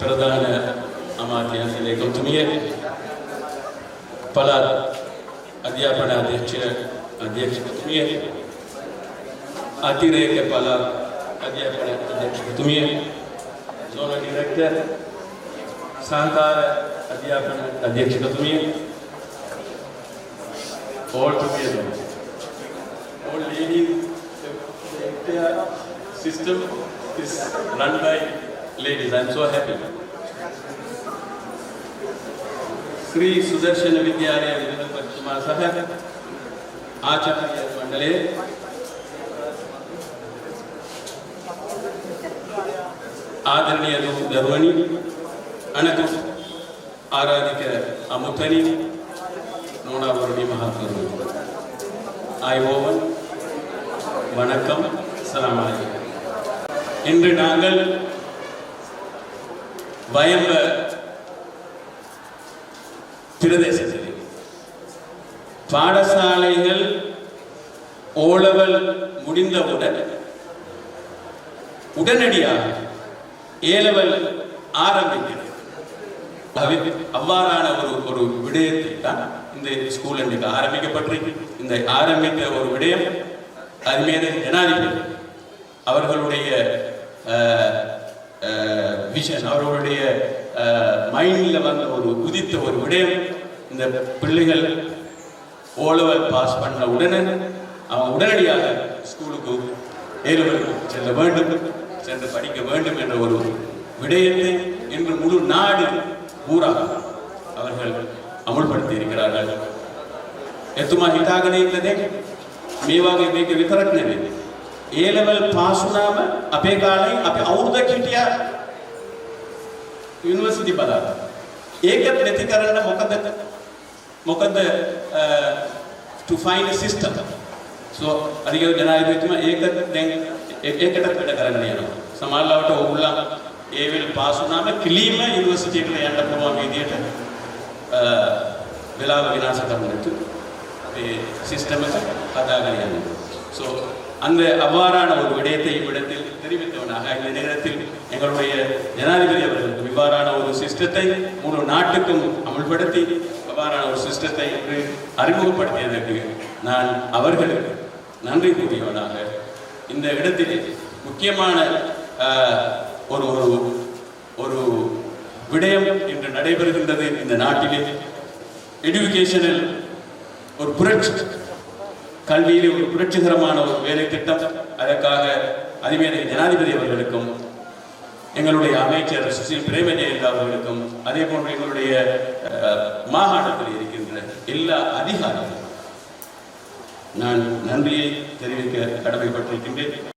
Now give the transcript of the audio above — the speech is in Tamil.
प्रधान अमाध्यासिलेखमें पल अध्यापन अध्यक्ष अध्यक्ष अतिरेक पल अध्यापन अध्यक्ष जोनल डिरेक्टर सांकार अध्यापन अध्यक्ष all together all leading system is run by ladies. I'm so happy. Shri Sudarshana Vidyalaya ವಿಧಾನ ಸಹ ಆಚಾರ್ಯ ಮಂಡಳಿ ಆದರಣೀಯರು ಧರ್ವಣಿ ಅಣಕು ಆರಾಧಿಕ ಅಮುತನಿ ನೋಡಾವರಣಿ ಮಹಾತ್ಮರು ஐ ஓவன் வணக்கம் சலாம் இன்று நாங்கள் வயம்ப பிரதேசத்தில். பாடசாலைகள் ஓலவல் முடிந்தவுடன் உடனடியாக ஏலவல் ஆரம்பிக்கிறது. அவ்வாறான ஒரு ஒரு விடயத்தை தான் இந்த ஸ்கூல் இன்றைக்கு ஆரம்பிக்கப்பட்டிருக்கு. இந்த ஆரம்பித்த ஒரு விடயம் அது மீது ஜனாதிபதி அவர்களுடைய விஷன் அவர்களுடைய மைண்டில் வந்த ஒரு குதித்த ஒரு விடயம். இந்த பிள்ளைகள் ஓலவர் பாஸ் பண்ண உடனே அவன் உடனடியாக ஸ்கூலுக்கு ஏறுவதற்கு செல்ல வேண்டும் சென்று படிக்க வேண்டும் என்ற ஒரு விடயத்தை இன்று முழு நாடு ஊராக அவர்கள் அமுல்படுத்தி இருக்கிறார்கள் එතුමා හිතාගෙන ඉන්නද මේ වගේ මේක විතරක් නෙවෙයි. ඒ ලෙවල් පාස් වුණාම අපේ කාලේ යුනිවර්සිටි බලාගෙන ඒකත් නැති කරන්න මොකද මොකද to find a system so අධික ජනාධිපතිතුමා ඒක දැන් ඒ- ඒකටත් වැඩ කරන්න යනවා සමහරවිට ඕගොල්ලන් ඒ වෙල පාස් වුණාම කිලිම යුනිවර්සිටි එකට යන්න පුළුවන් විදියට අ, වෙලාව විනාශ කරන්න නැතු අපේ சிஸ்டம் ஹதாகன் යන්නේ ஸோ அந்த அவ்வாறான ஒரு விடயத்தை இவ்விடத்தில் தெரிவித்தவனாக இந்த நேரத்தில் எங்களுடைய ஜனாதிபதி அவர்களுக்கு இவ்வாறான ஒரு சிஸ்டத்தை முழு நாட்டுக்கும் அமுல்படுத்தி இவ்வாறான ஒரு சிஸ்டத்தை இன்று அறிமுகப்படுத்தியதற்கு நான் அவர்களுக்கு நன்றி கூறியவனாக இந்த இடத்திலே முக்கியமான ஒரு ஒரு ஒரு விடயம் இன்று நடைபெறுகின்றது இந்த நாட்டிலே. எடுகேஷனில் ஒரு புரட்சி கல்வியிலே ஒரு புரட்சிகரமான ஒரு வேலை திட்டம் அதற்காக அதிவேலை ஜனாதிபதி அவர்களுக்கும் எங்களுடைய அமைச்சர் ஸ்ரீ பிரேமஜெயலலிதா அவர்களுக்கும் அதே போன்று எங்களுடைய அஹ், மாகாணத்தில் இருக்கின்ற எல்லா அதிகாரிகளும் நான் நன்றியை தெரிவிக்க கடமைப்பட்டிருக்கின்றேன்.